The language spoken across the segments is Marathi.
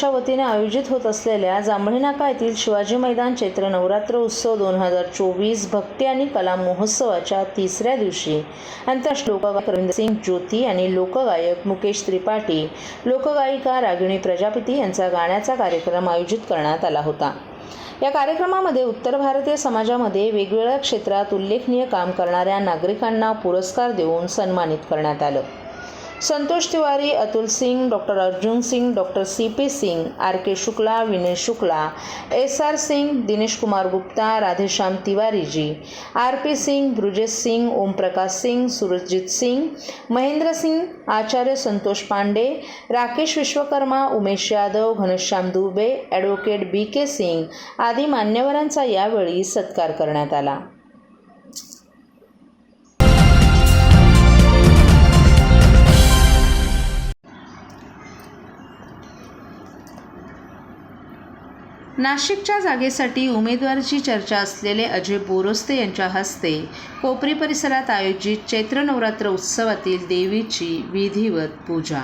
ट्रस्टच्या वतीने आयोजित होत असलेल्या जांभळी नाका येथील शिवाजी मैदान चैत्र नवरात्र उत्सव दोन हजार चोवीस भक्ती आणि कला महोत्सवाच्या तिसऱ्या दिवशी आंतरराष्ट्रीय लोकगायक रवींद्र सिंग ज्योती आणि लोकगायक मुकेश त्रिपाठी लोकगायिका रागिणी प्रजापती यांचा गाण्याचा कार्यक्रम आयोजित करण्यात आला होता. या कार्यक्रमामध्ये उत्तर भारतीय समाजामध्ये वेगवेगळ्या क्षेत्रात उल्लेखनीय काम करणाऱ्या नागरिकांना पुरस्कार देऊन सन्मानित करण्यात आलं. Santosh Tiwari Atul Singh doctor Arjun Singh doctor C P Singh R K Shukla Vinay Shukla S R Singh Dinesh Kumar Gupta Radheshyam Tiwariji R P Singh Brujesh Singh Omprakash Singh Surjit Singh Mahendra Singh Acharya Santosh Pande Rakesh Vishwakarma Umesh Yadav Ghanshyam Dubey advocate B K Singh आदी मान्यवरांचा यावेळी सत्कार करण्यात आला. नाशिकच्या जागेसाठी उमेदवाराची चर्चा असलेले अजय बोरोस्ते यांच्या हस्ते कोपरी परिसरात आयोजित चैत्र नवरात्र उत्सवातील देवीची विधिवत पूजा.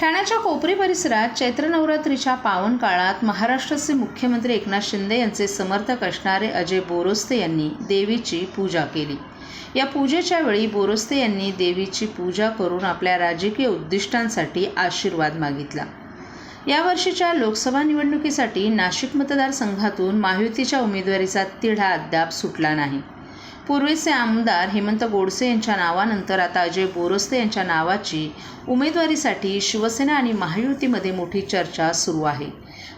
ठाण्याच्या कोपरी परिसरात चैत्र नवरात्रीच्या पावन काळात महाराष्ट्राचे मुख्यमंत्री एकनाथ शिंदे यांचे समर्थक असणारे अजय बोरोस्ते यांनी देवीची पूजा केली. या पूजेच्या वेळी बोरोस्ते यांनी देवीची पूजा करून आपल्या राजकीय उद्दिष्टांसाठी आशीर्वाद मागितला. यावर्षीच्या लोकसभा निवडणुकीसाठी नाशिक मतदारसंघातून महायुतीच्या उमेदवारीचा तिढा अद्याप सुटला नाही. पूर्वीचे आमदार हेमंत गोडसे यांच्या नावानंतर आता अजय बोरस्ते यांच्या नावाची उमेदवारीसाठी शिवसेना आणि महायुतीमध्ये मोठी चर्चा सुरू आहे.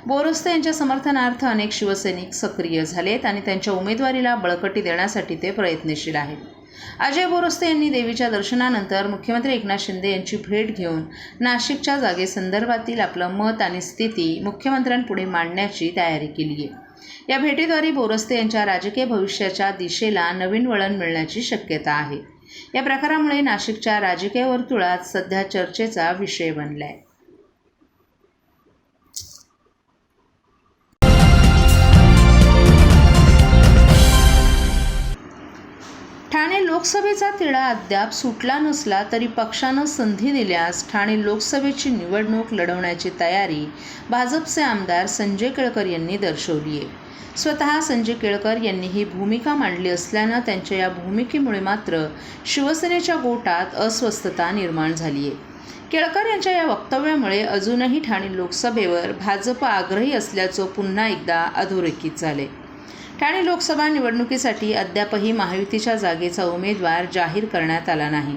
बोरस्ते यांच्या समर्थनार्थ अनेक शिवसैनिक सक्रिय झालेत आणि त्यांच्या उमेदवारीला बळकटी देण्यासाठी ते प्रयत्नशील आहेत. अजय बोरस्ते यांनी देवीच्या दर्शनानंतर मुख्यमंत्री एकनाथ शिंदे यांची भेट घेऊन नाशिकच्या जागेसंदर्भातील आपलं मत आणि स्थिती मुख्यमंत्र्यांपुढे मांडण्याची तयारी केली आहे. या भेटीद्वारे बोरस्ते यांच्या राजकीय भविष्याच्या दिशेला नवीन वळण मिळण्याची शक्यता आहे. या प्रकारामुळे नाशिकच्या राजकीय वर्तुळात सध्या चर्चेचा विषय बनलाय. लोकसभेचा तिढा अद्याप सुटला नसला तरी पक्षानं संधी दिल्यास ठाणे लोकसभेची निवडणूक लढवण्याची तयारी भाजपचे आमदार संजय केळकर यांनी दर्शवली आहे. स्वतः संजय केळकर यांनी ही भूमिका मांडली असल्यानं त्यांच्या या भूमिकेमुळे मात्र शिवसेनेच्या गोटात अस्वस्थता निर्माण झाली आहे. केळकर यांच्या या वक्तव्यामुळे अजूनही ठाणे लोकसभेवर भाजप आग्रही असल्याचं पुन्हा एकदा अधोरेखित झाले ठाणे लोकसभा निवडणुकीसाठी अद्यापही महायुतीच्या जागेचा उमेदवार जाहीर करण्यात आला नाही.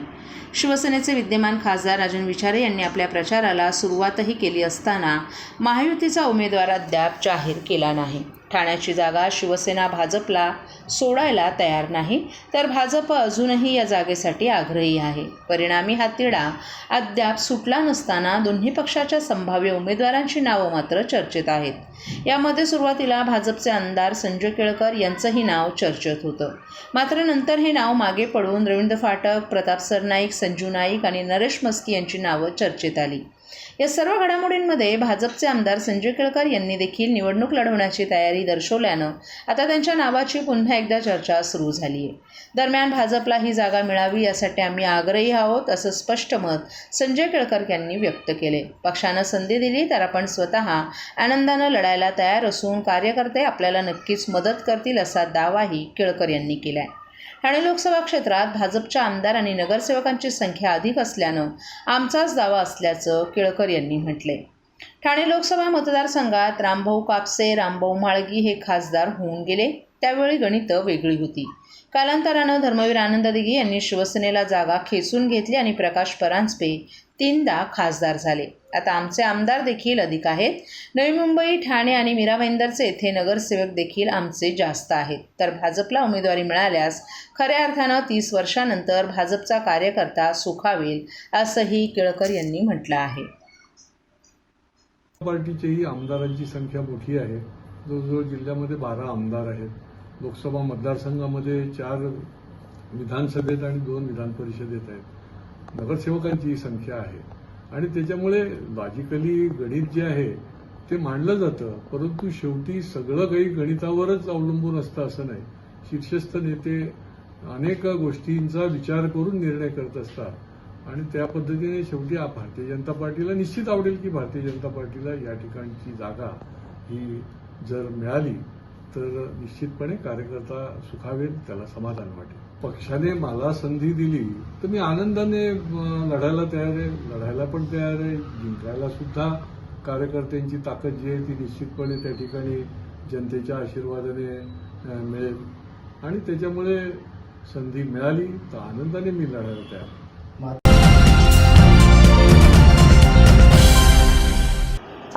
शिवसेनेचे विद्यमान खासदार राजन विचारे यांनी आपल्या प्रचाराला सुरुवातही केली असताना महायुतीचा उमेदवार अद्याप जाहीर केला नाही. ठाण्याची जागा शिवसेना भाजपला सोडायला तयार नाही तर भाजप अजूनही या जागेसाठी आग्रही आहे. परिणामी हा तिढा अद्याप सुटला नसताना दोन्ही पक्षाच्या संभाव्य उमेदवारांची नावं मात्र चर्चेत आहेत. यामध्ये सुरुवातीला भाजपचे आमदार संजय केळकर यांचंही नाव चर्चेत होतं. मात्र नंतर हे नाव मागे पडून रवींद्र फाटक प्रताप सरनाईक संजू नाईक आणि नरेश मस्की यांची नावं चर्चेत आली. या सर्व घडामोडींमध्ये भाजपचे आमदार संजय केळकर यांनी देखील निवडणूक लढवण्याची तयारी दर्शवल्यानं आता त्यांच्या नावाची पुन्हा एकदा चर्चा सुरू झाली. आहे दरम्यान भाजपला ही जागा मिळावी यासाठी आम्ही आग्रही आहोत असं स्पष्ट मत संजय केळकर यांनी व्यक्त केले. पक्षानं संधी दिली तर आपण स्वतः आनंदानं लढायला तयार असून कार्यकर्ते आपल्याला नक्कीच मदत करतील असा दावाही केळकर यांनी केला आहे ठाणे लोकसभा क्षेत्रात भाजपच्या आमदार आणि नगरसेवकांची संख्या अधिक असल्यानं आमचाच दावा असल्याचं केळकर यांनी म्हटले ठाणे लोकसभा मतदारसंघात रामभाऊ कापसे रामभाऊ माळगी हे खासदार होऊन गेले. त्यावेळी गणितं वेगळी होती. कालांतरानं धर्मवीर आनंद दिघे यांनी शिवसेनेला जागा खेचून घेतली आणि प्रकाश परांजपे तीनदा खासदार झाले. आता आमचे आमदार देखील अधिक आहेत. नवी मुंबई ठाणे आणि मीरा येथे नगरसेवक देखील आमचे जास्त आहेत. तर भाजपला उमेदवारी मिळाल्यास खऱ्या अर्थानं तीस वर्षानंतर भाजपचा कार्यकर्ता सुखावेल असंही केळकर यांनी म्हटलं आहे. पार्टीचेही आमदारांची संख्या मोठी आहे. जवळजवळ जिल्ह्यामध्ये बारा आमदार आहेत. लोकसभा मतदारसंघामध्ये चार विधानसभेत आणि दोन विधान परिषदेत आहेत. नगरसेवकांची संख्या आहे. आणि त्याच्यामुळे लॉजिकली गणित जे आहे ते मांडलं जातं. परंतु शेवटी सगळं काही गणितावरच अवलंबून असतं असं नाही. शीर्षस्थ नेते अनेक गोष्टींचा विचार करून निर्णय करत असतात. आणि त्या पद्धतीने शेवटी भारतीय जनता पार्टीला निश्चित आवडेल की भारतीय जनता पार्टीला या ठिकाणची जागा ही जर मिळाली तर निश्चितपणे कार्यकर्ता सुखावेल त्याला समाधान वाटेल. पक्षाने मला संधी दिली तर मी आनंदाने लढायला तयार आहे. लढायला पण तयार आहे. जिंकायला सुद्धा कार्यकर्त्यांची ताकद जी आहे ती निश्चितपणे त्या ठिकाणी जनतेच्या आशीर्वादाने मिळेल. आणि त्याच्यामुळे संधी मिळाली तर आनंदाने मी लढायला तयार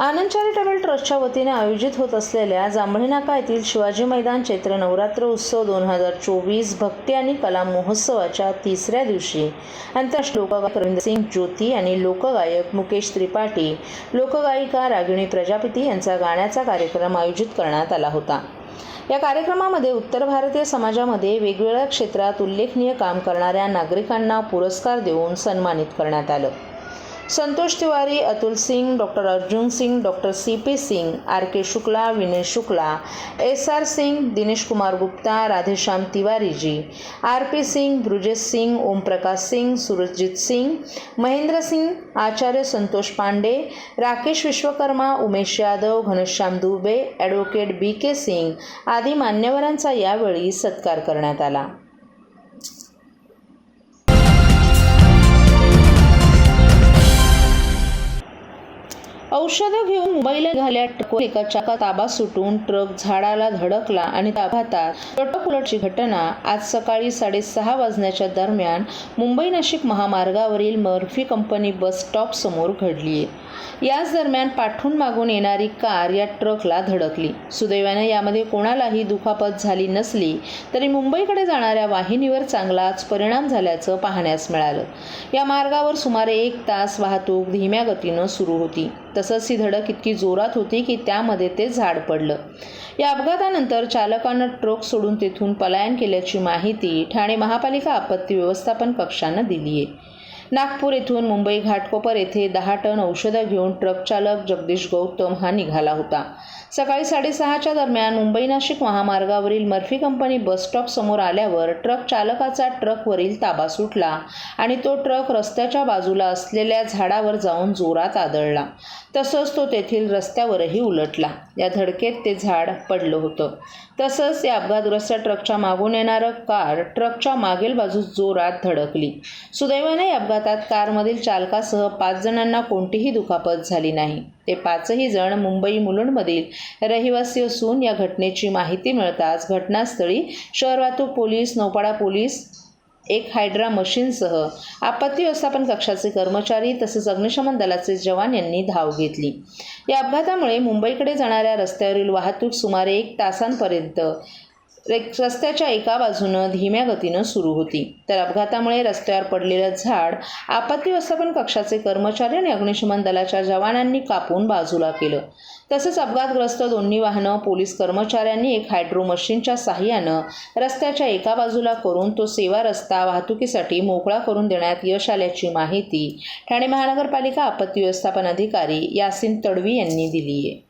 आनंद चॅरिटेबल ट्रस्टच्या वतीने आयोजित होत असलेल्या जांभळी नाका येथील शिवाजी मैदान चैत्र नवरात्र उत्सव दोन हजार चोवीस भक्ती आणि कला महोत्सवाच्या तिसऱ्या दिवशी आंतरराष्ट्रीय लोकगायक रवींद्र सिंग ज्योती आणि लोकगायक मुकेश त्रिपाठी लोकगायिका रागिणी प्रजापती यांचा गाण्याचा कार्यक्रम आयोजित करण्यात आला होता. या कार्यक्रमामध्ये उत्तर भारतीय समाजामध्ये वेगवेगळ्या क्षेत्रात उल्लेखनीय काम करणाऱ्या नागरिकांना पुरस्कार देऊन सन्मानित करण्यात आलं. Santosh Tiwari Atul Singh doctor Arjun Singh doctor C P Singh R K Shukla Vinay Shukla S R Singh Dinesh Kumar Gupta Radheshyam Tiwariji R P Singh Brujesh Singh Omprakash Singh Surjit Singh Mahendra Singh Acharya Santosh Pande Rakesh Vishwakarma Umesh Yadav Ghanshyam Dubey advocate B K Singh आदी मान्यवरांचा यावेळी सत्कार करण्यात आला. औषधं घेऊन मुंबईला निघाल्या ट्रकवर एका चाका ताबा सुटून ट्रक झाडाला धडकला आणि अपघातात तटकुलटची घटना आज सकाळी साडेसहा वाजण्याच्या दरम्यान मुंबई नाशिक महामार्गावरील मर्फी कंपनी बस स्टॉप समोर घडली. आहे याच दरम्यान पाठून मागून येणारी कार या ट्रकला धडकली. सुदैवाने यामध्ये कोणालाही दुखापत झाली नसली तरी मुंबईकडे जाणाऱ्या वाहिनीवर चांगलाच परिणाम झाल्याचं पाहण्यास मिळालं. या मार्गावर सुमारे एक तास वाहतूक धीम्या गतीनं सुरू होती. तसंच ही धडक इतकी जोरात होती की त्यामध्ये ते झाड पडलं. या अपघातानंतर चालकानं ट्रक सोडून तेथून पलायन केल्याची माहिती ठाणे महापालिका आपत्ती व्यवस्थापन कक्षानं दिली आहे नागपूर येथून मुंबई घाटकोपर येथे दहा टन औषधं घेऊन ट्रक चालक जगदीश गौतम हा निघाला होता. सकाळी साडेसहाच्या दरम्यान मुंबई नाशिक महामार्गावरील मर्फी कंपनी बस स्टॉप समोर आल्यावर ट्रक चालकाचा ट्रकवरील ताबा सुटला आणि तो ट्रक रस्त्याच्या बाजूला असलेल्या झाडावर जाऊन जोरात आदळला. तसंच तो तेथील रस्त्यावरही उलटला. या धडकेत ते झाड पडलं होतं. तसंच या अपघातग्रस्त ट्रकच्या मागून येणारं कार ट्रकच्या मागील बाजूस जोरात धडकली. सुदैवाने या अपघातात कारमधील चालकासह पाच जणांना कोणतीही दुखापत झाली नाही. ते पाचही जण मुंबई मुलुंडमधील रहिवासी असून या घटनेची माहिती मिळताच घटनास्थळी शहर वाहतूक पोलीस नौपाडा पोलीस एक हायड्रा मशीनसह आपत्ती व्यवस्थापन कक्षाचे कर्मचारी तसेच अग्निशमन दलाचे जवान यांनी धाव घेतली. या अपघातामुळे मुंबईकडे जाणाऱ्या रस्त्यावरील वाहतूक सुमारे एक तासांपर्यंत रस्त्याच्या एका बाजूनं धीम्या गतीनं सुरू होती. तर अपघातामुळे रस्त्यावर पडलेलं झाड आपत्ती व्यवस्थापन कक्षाचे कर्मचारी आणि अग्निशमन दलाच्या जवानांनी कापून बाजूला केलं. तसंच अपघातग्रस्त दोन्ही वाहनं पोलीस कर्मचाऱ्यांनी एक हायड्रो मशीनच्या साहाय्यानं रस्त्याच्या एका बाजूला करून तो सेवा रस्ता वाहतुकीसाठी मोकळा करून देण्यात यश आल्याची माहिती ठाणे महानगरपालिका आपत्ती व्यवस्थापन अधिकारी यासिन तडवी यांनी दिली आहे